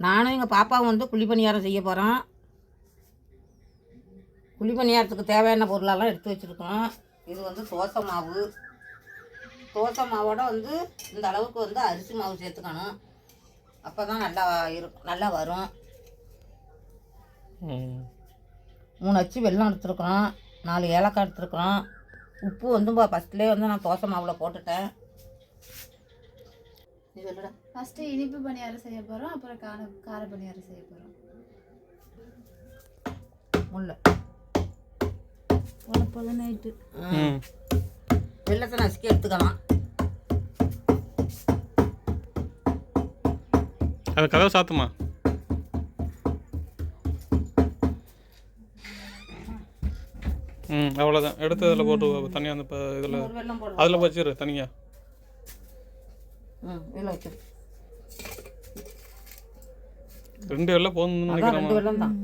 நானும் எங்கள் பாப்பாவும் வந்து குழி பணியாரம் செய்ய போகிறோம் குழி பணியாரத்துக்கு தேவையான பொருளெல்லாம் எடுத்து வச்சுருக்கோம். இது வந்து தோசை மாவு. தோசை மாவோட வந்து இந்த அளவுக்கு வந்து அரிசி மாவு சேர்த்துக்கணும். அப்போ தான் நல்லா இருக்கும் நல்லா வரும். மூணு அச்சு வெல்லம் எடுத்துருக்குறோம் நாலு ஏலக்காய் எடுத்துருக்குறோம் உப்பு வந்து ஃபஸ்ட்லேயே வந்து நான் தோசை மாவில் போட்டுட்டேன். சொல்லுடா. ஃபஸ்ட்டு இனிப்பு பணியாரம் செய்ய போகிறோம் அப்புறம் கார கார பணியாரம் செய்ய போகிறோம் முல்லை. பொல நைட்டு வெள்ளத்தை நசுக்கி எடுத்துக்கலாம். அது கதவை சாத்துமா? ம் அவ்வளோதான் எடுத்து அதில் போட்டு தனியாக அந்த இதில் அதில் வச்சிரு தனியாக இதில் வச்சிரு ரெண்டு எல்லாம் போகணும்னு நினைக்கிறேன் ரெண்டு வெல்லம் தான்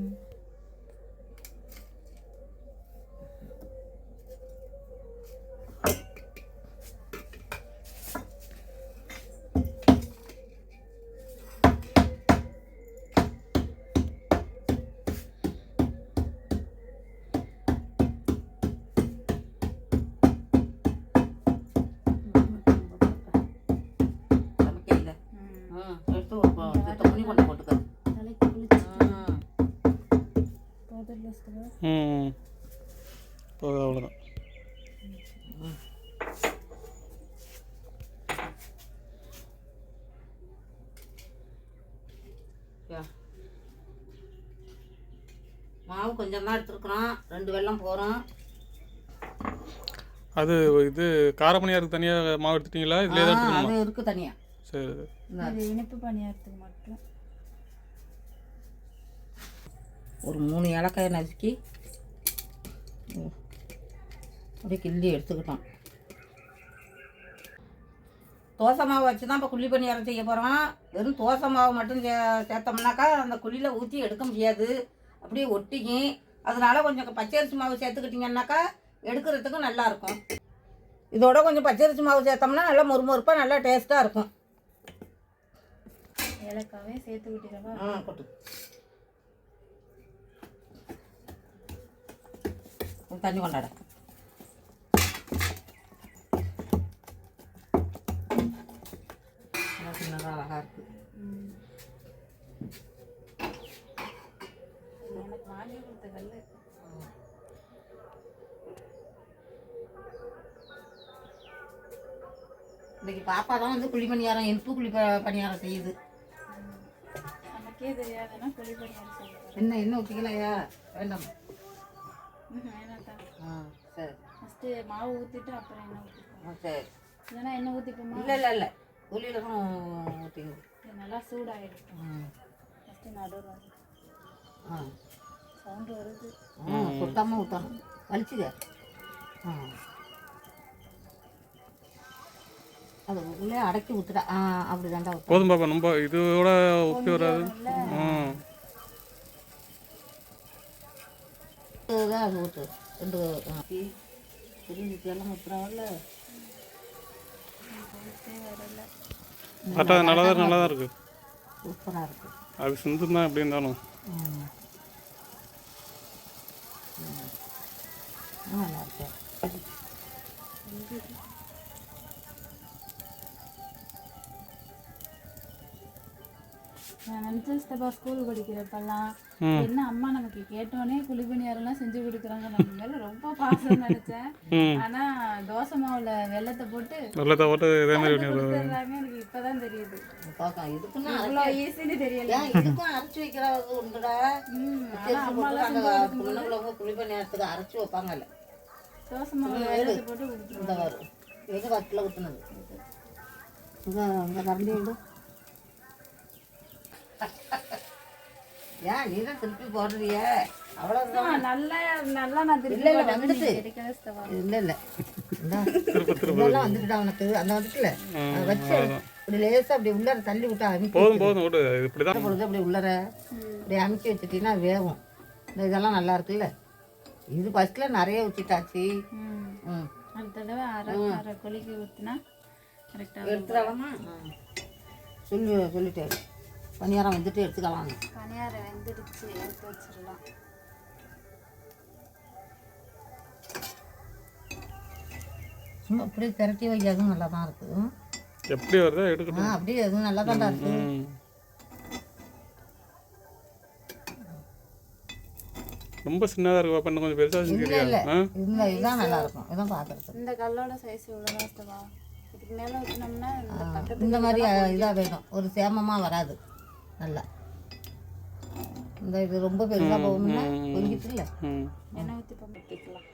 ம் போகுது அவ்வளோதான் யா. மாவு கொஞ்சம் தான் எடுத்துருக்குறோம். ரெண்டு வெல்லம் போகிறோம் அது இது காரப்பணியாருக்கு தனியாக மாவு எடுத்துட்டீங்களா? இதுலேயே தான் எடுத்துக்கணுமா? அது இருக்குது தனியாக சரி இது இனிப்பு பணியாரத்துக்கு மட்டும். ஒரு மூணு ஏலக்காயை நசுக்கி அப்படியே கிள்ளி எடுத்துக்கிட்டோம். தோசை மாவு வச்சு தான் இப்போ குழி பணியாரம் செய்ய போகிறோம் வெறும் தோசை மாவு மட்டும் சே சேர்த்தோம்னாக்கா அந்த குழியில் ஊற்றி எடுக்க முடியாது. அப்படியே ஒட்டிக்கும் அதனால கொஞ்சம் பச்சரிசி மாவு சேர்த்துக்கிட்டிங்கன்னாக்கா எடுக்கிறதுக்கு நல்லா இருக்கும். இதோட கொஞ்சம் பச்சரிசி மாவு சேர்த்தோம்னா நல்லா மொறுமொறுப்பாக நல்லா டேஸ்ட்டாக இருக்கும். ஏலக்காவையும் சேர்த்து விட்டுக்கவா ஆ கொட்டு தண்ணி கொண்டாட அழகாக இருக்கு. எனக்கு வாங்கி கொடுத்த கல் இன்னைக்கு பாப்பா தான் வந்து குழி பணியாரம் இனிப்பு குழி ப- பணியாரம் செய்யுது. நமக்கே தெரியாதுன்னா குழி பணியாரம் செய்யணும் என்ன என்ன ஊற்றிக்கலையா வேண்டாம்? ஃபஸ்ட்டு மாவு ஊற்றிட்டு அப்புறம் எண்ணெய் ஊற்றிப்போம் சரி. இல்லைன்னா எண்ணெய் ஊற்றிப்போமா இல்லை இல்லை இல்லை. குழியில் தான் ஊற்றிக்குது இது நல்லா சூடாகிடும் ம். ஃபஸ்ட்டு நடுவில் ஆ. சவுண்டு வருது. ஆ சுத்தமாக ஊற்றணும் வலிச்சுக்க ஆ. அது உள்ளே அடக்கி ஊற்றுடா ஆ அப்படி தாண்டா போதும் பாப்பா ரொம்ப இதோட உப்பி வராது. ம் அது ஊற்று ரெண்டு எல்லாம் ஊற்றுறாங்கல்ல வரல. கரெக்டாக நல்லா தான் நல்லா தான் இருக்குது சூப்பராக இருக்குது அது சிந்து தான் எப்படி இருந்தாலும். நல்லா இருக்கு நான் நினச்சேன் ஸ்டெப்பா ஸ்கூல் படிக்கிறப்பெல்லாம். என்ன அம்மா நமக்கு கேட்டோன்னே குழி பணியாரம்லாம் செஞ்சு கொடுக்குறாங்க நம்ம மேல ரொம்ப பாசம் நினைச்சேன். ஆனா தோசை மாவுல வெள்ளத்தை போட்டு வெள்ளத்தை போட்டு இதே மாதிரி பண்ணிடுறது கொடுத்துட்றாங்க எனக்கு இப்பதான் தெரியுது. பார்க்கலாம் இதுக்குன்னு இவ்வளோ ஈஸின்னு தெரியல. ஏன் இதுக்கும் அரைச்சி வைக்கிறது உண்டுடா. அம்மாலாம் நேரத்துக்கு அரைச்சி வைப்பாங்கல்ல. தோசை மாவுல வெள்ளத்தை போட்டு கொடுத்துருவாங்க. வட்டில் ஊற்றுனது இங்கே கரண்டி உண்டு ஏன் நீ தான் திருப்பி போடுறிய? அவ்வளோதான் நல்லா நல்லா நான் திருப்பி இல்ல, இல்ல, போடுறது வந்துட்டு. நீங்க கிடைக்கவே ஸ்டெப்பா இல்லை இல்லை. இதெல்லாம் வந்துட்டுடா உனக்கு. அந்த வந்துட்டுல அதை வச்சு இப்படி லேசாக அப்படி உள்ளார தள்ளி விட்டா அமைக்க போதும் போதும் விடு. இப்படி தான் பொழுது அப்படி உள்ளார அப்படி அமைக்க வச்சுட்டீங்கன்னா வேகும். இந்த இதெல்லாம் நல்லா இருக்குல்ல? இது ஃபஸ்ட்டில் நிறைய ஊற்றிட்டாச்சு ம். ம். அடுத்த தடவை அரை அரை கொலிக்கு ஊற்றினா கரெக்டாக எடுத்துடலாமா? சொல்லி சொல்லிட்டேன். பணியாரம் வந்துட்டு எடுத்துக்கலாம் பணியாரம் வெந்துடுச்சு எடுத்து வச்சிடலாம். சும்மா அப்படியே திரட்டி வைக்கிறதும் நல்லா தான் இருக்குது எப்படி வருதோ ஆ எடுக்கட்டும் அப்படியே எதுவும் நல்லா தான் இருக்குது ம். ரொம்ப சின்னதாக இருக்கு பாப்பா. கொஞ்சம் பெருசாக இல்லை செஞ்சுக்கிறியா இல்லை. இதுதான் நல்லா இருக்கும். இதான் பார்க்குறதுக்கு இந்த கல்லோட சைஸ் இவ்வளோதான் அஸ்தவா இதுக்கு மேலே வச்சினோம்னா இந்த மாதிரி இதாக வேணும். ஒரு சேமமாக வராது. நல்லா. இந்த இது ரொம்ப பெருசாக போகும்னா பொங்கிட்டு இல்லை எண்ணெய் ஊற்றி பண்ணிக்கலாம்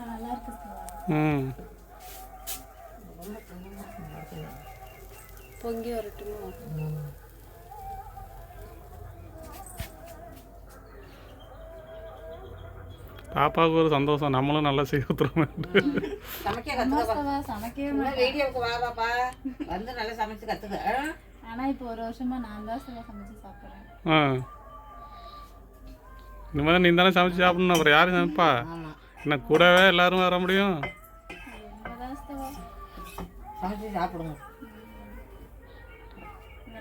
நல்லா இருக்கு. ம். பொங்கி வரட்டுமோ? பாப்பாவுக்கு ஒரு சந்தோஷம். நம்மளும் நல்லா செய்ய வந்து நல்லா சமைச்சு கற்றுக்க ஆனா இப்போ ஒரு வருஷமா நான் தான் சமைச்சு சாப்பிட்றேன். ஆ. இனிமேல் நீ தானே சமைச்சு சாப்பிடணும். அப்புறம் யார் சமைப்பா? என்ன கூடவே எல்லாரும் வர முடியும். சமைச்சு சாப்பிடுங்க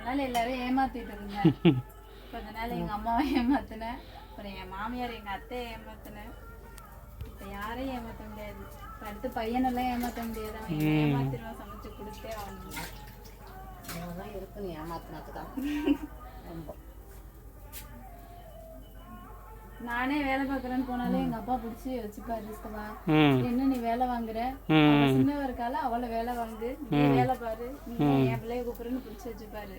நாள் எல்லாரும் ஏமாத்திட்டு இருந்தேன். கொஞ்ச நாள் எங்க அம்மாவை ஏமாத்தினேன். அப்புறம் என் மாமியார் எங்க அத்தையை ஏமாத்தினேன். இப்ப யாரையும் ஏமாத்த முடியாது. அடுத்து பையனெல்லாம் ஏமாத்த முடியாது. அவன் ஏமாத்திடுவான் சமைச்சு கொடுத்தே தான் இருக்கு நீ ஏமாத்தினதுக்காக ரொம்ப. நானே வேலை பார்க்கறேன்னு போனாலே எங்க அப்பா பிடிச்சி வச்சுப்பாரு இஷ்டமா ம். என்ன நீ வேலை வாங்குற? ம். அவ சின்னவ இருக்கால அவளை வேலை வாங்கு. நீ வேலை பாரு. நீ என் பிள்ளைய கூப்பிடுறன்னு பிடிச்சி வச்சுப்பாரு.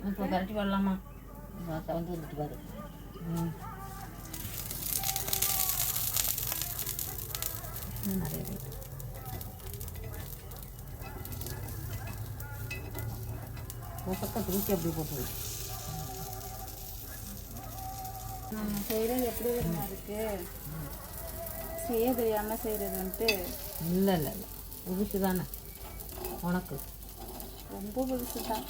இப்ப கரட்டி வரலாமா வந்து வந்துட்டு பாரு. நிறைய இருக்கு. உசக்க தூக்கி அப்படி போட்டு நம்ம செய்யறது எப்படி இருக்கு? செய்ய தெரியாம செய்யறது வந்துட்டு இல்லை இல்லை இல்லை. புதுசு தானே உனக்கு. ரொம்ப புதுசு தான்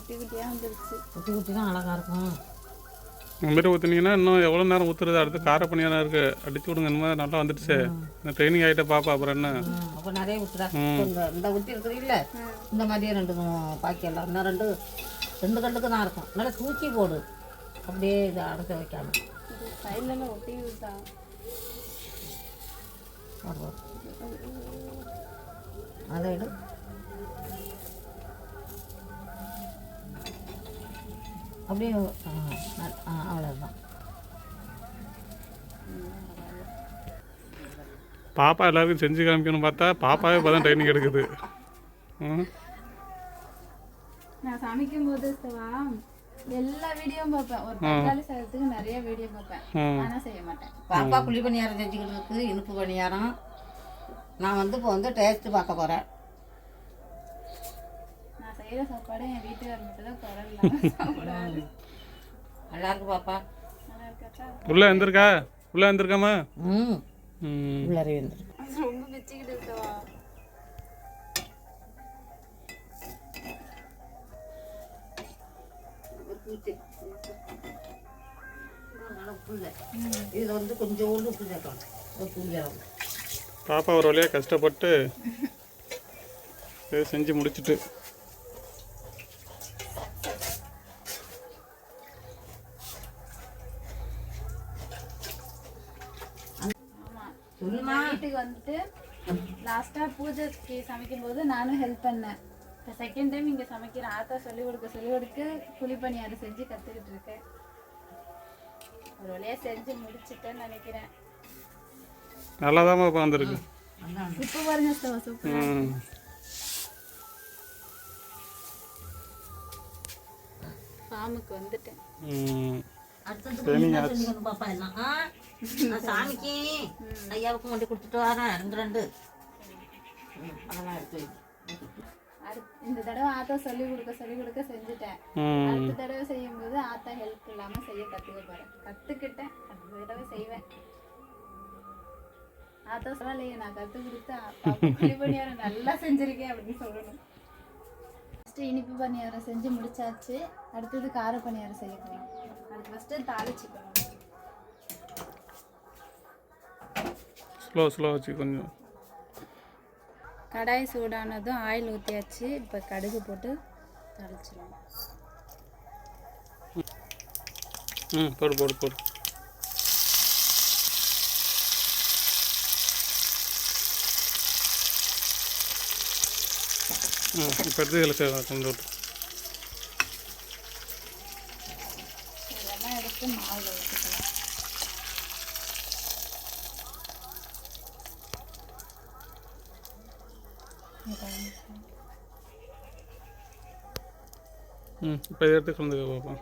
குட்டி குட்டியா வந்துருச்சு. குட்டி குட்டி தான் அழகாக இருக்கும். இந்த மாதிரி ஊற்றுனீங்கன்னா இன்னும் எவ்வளோ நேரம் ஊற்றுறது அடுத்து கார பணியாரம் இருக்குது அடிச்சு விடுங்க. இந்த மாதிரி நல்லா வந்துடுச்சு இந்த ட்ரைனிங் ஆகிட்ட பாப்பா அப்புறம் என்ன? அப்போ நிறைய விட்டுடா இந்த இந்த குட்டி இருக்குதுல்ல இந்த மாதிரியே ரெண்டு மூணு பாக்கி எல்லாம் இன்னும் ரெண்டு ரெண்டு கண்டுக்கு தான் இருக்கும். நல்லா தூக்கி போடு. அப்படியே இதை அடைச்சி வைக்காம. சைட்ல ஒட்டி விட்டான். அதை எடு. அப்படியே அவ்வளோதான் பாப்பா எல்லாருக்கும் செஞ்சு காமிக்கணும்னு பார்த்தா பாப்பாவே இப்போ தான் ட்ரைனிங் எடுக்குது நான் சமைக்கும் போது எல்லா வீடியோவும் பார்ப்பேன். ஒரு தக்காளி சாதத்துக்கு நிறைய வீடியோ பார்ப்பேன். ம் ஆனா செய்ய மாட்டேன். பாப்பா புளி பணியாரம் செஞ்சுக்கிட்டு இருக்கு இனிப்பு பணியாரம். நான் வந்து இப்போ வந்து டேஸ்ட்டு பார்க்க போகிறேன் நான் செய்யற சாப்பாடு என் வீட்டுக்கார மட்டும் தான் சாப்பிடுவாரு நல்லா இருக்கு பாப்பா. உள்ளே வந்திருக்கா? உள்ளே வந்திருக்காமா? ம். ம். உள்ளாரே வந்துருக்கு ரொம்ப பிச்சுக்கிட்டு இருக்கவா இதில் வந்து கொஞ்சோண்டு உப்பு சேர்க்கணும் ஒரு தூள் வேணும் பாப்பா ஒரு வழியாக கஷ்டப்பட்டு செஞ்சு முடிச்சிட்டு. வீட்டுக்கு வந்துட்டு லாஸ்டா பூஜைக்கு சமைக்கும் போது நானும் ஹெல்ப் பண்ணேன். இப்போ செகண்ட் டைம் இங்க சமைக்கிறேன் ஆத்தா சொல்லி கொடுக்க சொல்லி கொடுக்க குழி பணியாரம் செஞ்சு கத்துக்கிட்டு இருக்கேன். ஒரு வழியா செஞ்சு முடிச்சிட்டேன்னு நினைக்கிறேன். நல்லா தான் இப்போ பாருங்க ஸ்டவ் சூப்பர் ம். ஃபார்முக்கு வந்துட்டேன். ம். அடுத்தது பாப்பா எல்லாம். ஆ. நான் சாமிக்கு. ஐயாவுக்கும் கொண்டு கொடுத்துட்டு வரேன். ரெண்டு ரெண்டு. அதெல்லாம் எடுத்து இந்த தடவை ஆத்தா சொல்லி கொடுக்க சொல்லி கொடுக்க செஞ்சுட்டேன். அடுத்த தடவை செய்யும்போது ஆத்தா ஹெல்ப் இல்லாம செய்ய கத்துக்க போறேன். கத்துக்கிட்டேன். அடுத்த தடவை செய்வேன். ஆத்தா சொல்லலையே நான் கத்து கொடுத்து குழி பணியாரம் நல்லா செஞ்சிருக்கேன் அப்படின்னு சொல்லணும். ஃபஸ்ட்டு இனிப்பு பணியாரம் செஞ்சு முடிச்சாச்சு. அடுத்தது கார பணியாரம் செய்ய போகிறோம் அதுக்கு ஃபஸ்ட்டு தாளிச்சுக்கணும். ஸ்லோ ஸ்லோ வச்சு கொஞ்சம். கடாய் சூடானதும் ஆயில் ஊற்றியாச்சு இப்போ கடுகு போட்டு தாளிச்சிடணும் ம் போடு போடு போடு. ம் இப்போ எடுத்து இதில் கொண்டு விட்டு இதெல்லாம் எடுத்து மாவில் ம் இப்போ இதை எடுத்து கலந்துக்க பார்ப்போம்.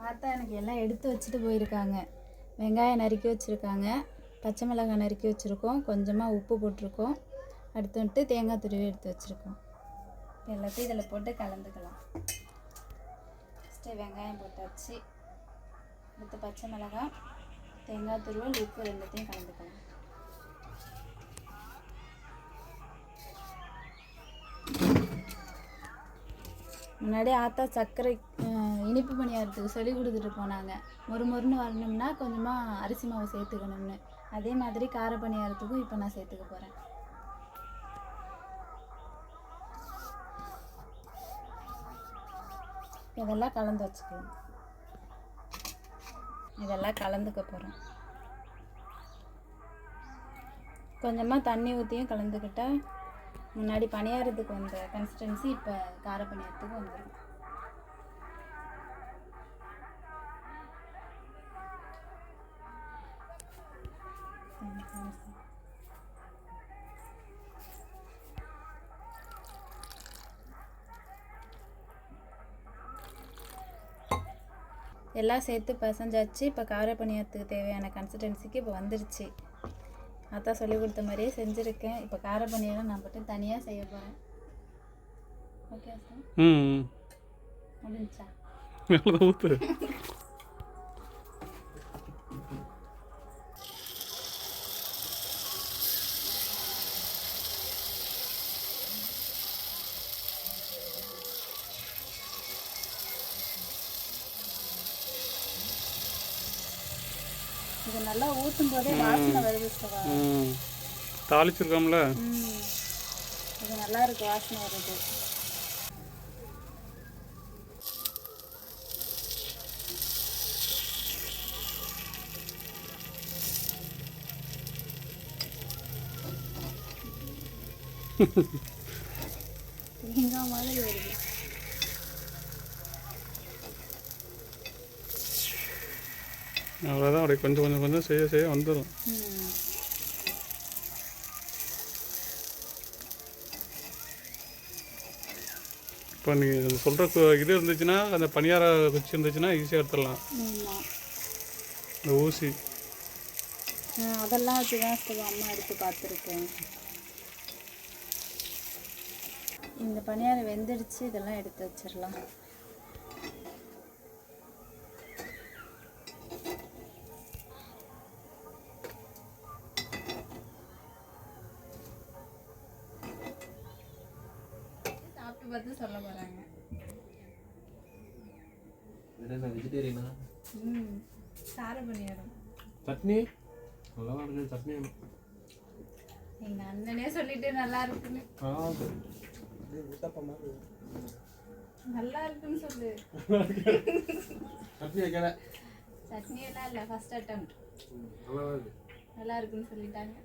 பார்த்தா எனக்கு எல்லாம் எடுத்து வச்சுட்டு போயிருக்காங்க. வெங்காயம் நறுக்கி வச்சுருக்காங்க. பச்சை மிளகாய் நறுக்கி வச்சுருக்கோம். கொஞ்சமாக உப்பு போட்டிருக்கோம். அடுத்து வந்துட்டு தேங்காய் துருவி எடுத்து வச்சுருக்கோம். எல்லாத்தையும் இதில் போட்டு கலந்துக்கலாம். ஃபஸ்ட்டு வெங்காயம் போட்டாச்சு. அடுத்து பச்சை மிளகாய். தேங்காய் துருவல் உப்பு ரெண்டுத்தையும் கலந்துக்கலாம் முன்னாடி ஆத்தா சர்க்கரை இனிப்பு பணியாரத்துக்கு சொல்லி கொடுத்துட்டு போனாங்க. மொறு மொறுன்னு வரணும்னா கொஞ்சமாக அரிசி மாவு சேர்த்துக்கணும்னு. அதே மாதிரி கார பணியாரத்துக்கும் இப்போ நான் சேர்த்துக்க போகிறேன் இதெல்லாம் கலந்து வச்சுக்கலாம் இதெல்லாம் கலந்துக்க போகிறோம் கொஞ்சமாக தண்ணி ஊற்றியும் கலந்துக்கிட்டால் முன்னாடி பணியாரத்துக்கு வந்த கன்சிஸ்டன்சி இப்போ கார பணியாரத்துக்கு வந்துடும் எல்லாம் சேர்த்து பசஞ்சாச்சு. இப்போ கார பணியாரத்துக்கு தேவையான கன்சிஸ்டன்சிக்கு இப்போ வந்துருச்சு. அதான் சொல்லி கொடுத்த மாதிரியே செஞ்சுருக்கேன். இப்போ கார பணியாரம் நான் மட்டும் தனியாக செய்ய போகிறேன் ஓகே சார்? முடிஞ்சா ஊற்று நல்லா ஊற்றும் போதே வாசனை வருது ம். தாளிச்சிருக்கோம்ல? இது நல்லா இருக்கு வாசனை வருது தேங்காய் மாதிரி வருது. அவ்வளோதான் அப்படியே கொஞ்சம் கொஞ்சம் கொஞ்சம் செய்ய செய்ய வந்துடும் இப்போ நீங்கள் சொல்கிற இது இருந்துச்சுன்னா அந்த பணியார குச்சி இருந்துச்சுன்னா ஈஸியாக எடுத்துடலாம். இந்த ஊசி. அதெல்லாம் வச்சு தான் அம்மா எடுத்து பார்த்துருக்கேன். இந்த பணியாரம் வெந்துடுச்சு இதெல்லாம் எடுத்து வச்சிடலாம். என்ன வெஜிடேரியனா ம் கார பணியாரம் சட்னி நல்லா இருக்கு சட்னி. எங்கள் அண்ணனே சொல்லிட்டு நல்லா இருக்குன்னு சரி. நல்லா இருக்குன்னு சொல்லு சட்னி வைக்கல சட்னி எல்லாம் இல்லை ஃபர்ஸ்ட் அட்டம் நல்லா இருக்கு நல்லா இருக்குன்னு சொல்லிட்டாங்க